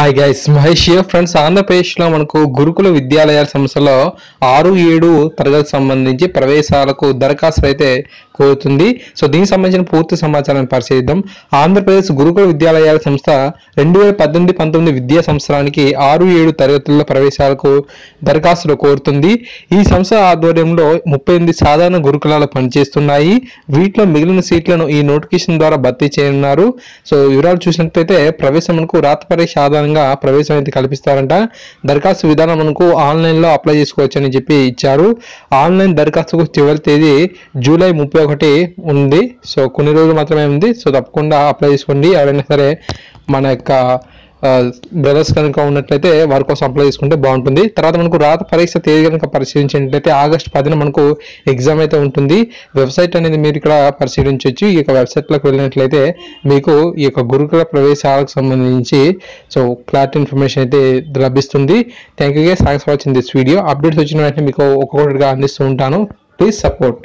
Hi guys Mahesh friends ఆంధ్రప్రదేశ్లో మనకు గురుకుల విద్యాలయాల సంస్థలో ఆరు ఏడు తరగతి సంబంధించి ప్రవేశాలకు దరఖాస్తులు అయితే కోరుతుంది. సో దీనికి సంబంధించిన పూర్తి సమాచారాన్ని పరిశీలిద్దాం. ఆంధ్రప్రదేశ్ గురుకుల విద్యాలయాల సంస్థ రెండు వేల పద్దెనిమిది పంతొమ్మిది విద్యా సంవత్సరానికి ఆరు ఏడు తరగతుల ప్రవేశాలకు దరఖాస్తులు కోరుతుంది. ఈ సంస్థ ఆధ్వర్యంలో ముప్పై ఎనిమిది సాధారణ గురుకులాలు పనిచేస్తున్నాయి. వీటిలో మిగిలిన సీట్లను ఈ నోటిఫికేషన్ ద్వారా భర్తీ చేయనున్నారు. సో వివరాలు చూసినట్లయితే ప్రవేశం మనకు రాత పరీక్ష ఆధారంగా ప్రవేశం అయితే కల్పిస్తారంట. దరఖాస్తు విధానం మనకు ఆన్లైన్లో అప్లై చేసుకోవచ్చు అని చెప్పి ఇచ్చారు. ఆన్లైన్ దరఖాస్తుకు చివరి తేదీ జూలై ముప్పై ఒకటి ఉంది. సో కొన్ని రోజులు మాత్రమే ఉంది. సో తప్పకుండా అప్లై చేసుకోండి. ఎవరైనా సరే మన యొక్క బ్రదర్స్ కనుక ఉన్నట్లయితే వారి కోసం అప్లై చేసుకుంటే బాగుంటుంది. తర్వాత మనకు రాత పరీక్ష తేదీ కనుక పరిశీలించినట్లయితే ఆగస్ట్ పదిన మనకు ఎగ్జామ్ అయితే ఉంటుంది. వెబ్సైట్ అనేది మీరు ఇక్కడ పరిశీలించవచ్చు ఈ యొక్క వెబ్సైట్లోకి వెళ్ళినట్లయితే మీకు ఈ యొక్క గురుకుల ప్రవేశాలకు సంబంధించి సో క్లారిటీ ఇన్ఫర్మేషన్ అయితే లభిస్తుంది. Thank you guys thanks for watching this video updates వచ్చిన వెంటనే మీకు ఒక్కొక్కటిగా అందిస్తూ ఉంటాను. Please support